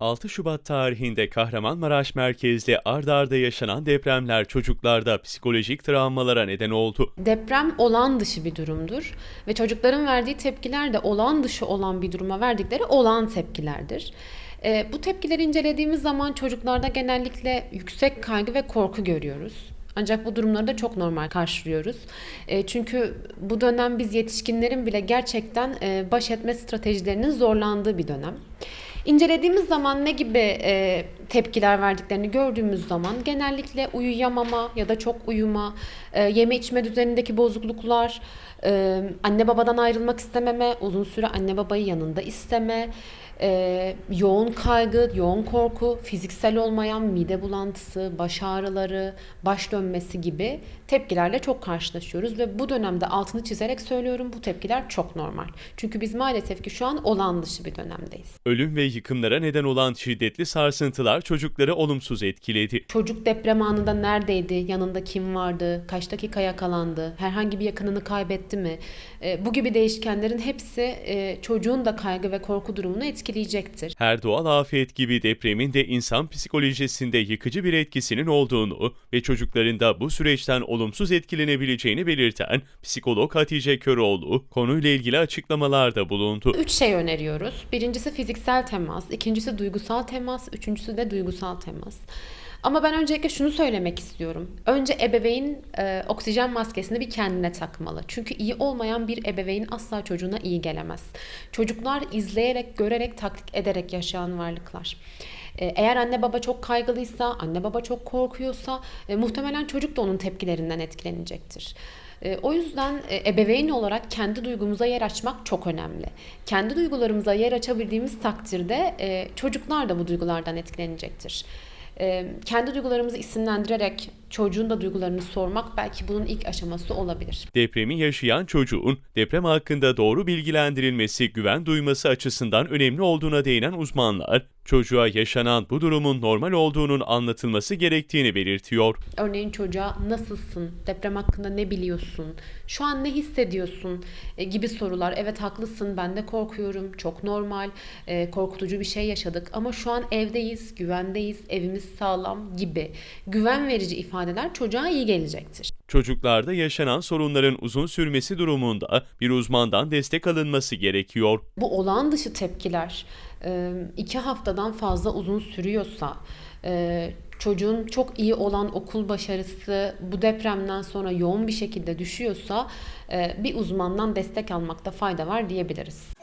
6 Şubat tarihinde Kahramanmaraş merkezli ard arda yaşanan depremler çocuklarda psikolojik travmalara neden oldu. Deprem olağan dışı bir durumdur ve çocukların verdiği tepkiler de olağan dışı olan bir duruma verdikleri olağan tepkilerdir. Ee, bu tepkileri incelediğimiz zaman çocuklarda genellikle yüksek kaygı ve korku görüyoruz. Ancak bu durumları da çok normal karşılıyoruz. E, çünkü bu dönem biz yetişkinlerin bile gerçekten e, baş etme stratejilerinin zorlandığı bir dönem. İncelediğimiz zaman ne gibi e, tepkiler verdiklerini gördüğümüz zaman genellikle uyuyamama ya da çok uyuma, e, yeme içme düzenindeki bozukluklar, e, anne babadan ayrılmak istememe, uzun süre anne babayı yanında isteme, e, yoğun kaygı, yoğun korku, fiziksel olmayan mide bulantısı, baş ağrıları, baş dönmesi gibi tepkilerle çok karşılaşıyoruz ve bu dönemde altını çizerek söylüyorum bu tepkiler çok normal. Çünkü biz maalesef ki şu an olağan dışı bir dönemdeyiz. Ölüm ve yıkımlara neden olan şiddetli sarsıntılar çocukları olumsuz etkiledi. Çocuk deprem anında neredeydi? Yanında kim vardı? Kaç dakika yakalandı? Herhangi bir yakınını kaybetti mi? E, bu gibi değişkenlerin hepsi e, çocuğun da kaygı ve korku durumunu etkileyecektir. Her doğal afet gibi depremin de insan psikolojisinde yıkıcı bir etkisinin olduğunu ve çocukların da bu süreçten olumsuz etkilenebileceğini belirten psikolog Hatice Köroğlu konuyla ilgili açıklamalarda bulundu. Üç şey öneriyoruz. Birincisi fiziksel temas, ikincisi duygusal temas, üçüncüsü de duygusal temas. Ama ben öncelikle şunu söylemek istiyorum. Önce ebeveyn e, oksijen maskesini bir kendine takmalı. Çünkü iyi olmayan bir ebeveyn asla çocuğuna iyi gelemez. Çocuklar izleyerek, görerek, taklit ederek yaşayan varlıklar. E, Eğer anne baba çok kaygılıysa, anne baba çok korkuyorsa e, muhtemelen çocuk da onun tepkilerinden etkilenecektir. E, O yüzden e, ebeveyn olarak kendi duygumuza yer açmak çok önemli. Kendi duygularımıza yer açabildiğimiz takdirde e, çocuklar da bu duygulardan etkilenecektir. E, Kendi duygularımızı isimlendirerek çocuğun da duygularını sormak belki bunun ilk aşaması olabilir. Depremi yaşayan çocuğun deprem hakkında doğru bilgilendirilmesi, güven duyması açısından önemli olduğuna değinen uzmanlar, çocuğa yaşanan bu durumun normal olduğunun anlatılması gerektiğini belirtiyor. Örneğin çocuğa nasılsın, deprem hakkında ne biliyorsun, şu an ne hissediyorsun? e, gibi sorular. Evet haklısın, ben de korkuyorum, çok normal, e, korkutucu bir şey yaşadık. Ama şu an evdeyiz, güvendeyiz, evimiz sağlam. gibi güven verici ifadeler çocuğa iyi gelecektir. Çocuklarda yaşanan sorunların uzun sürmesi durumunda bir uzmandan destek alınması gerekiyor. Bu olağan dışı tepkiler e, iki haftadan fazla uzun sürüyorsa, e, çocuğun çok iyi olan okul başarısı bu depremden sonra yoğun bir şekilde düşüyorsa e, bir uzmandan destek almakta fayda var diyebiliriz.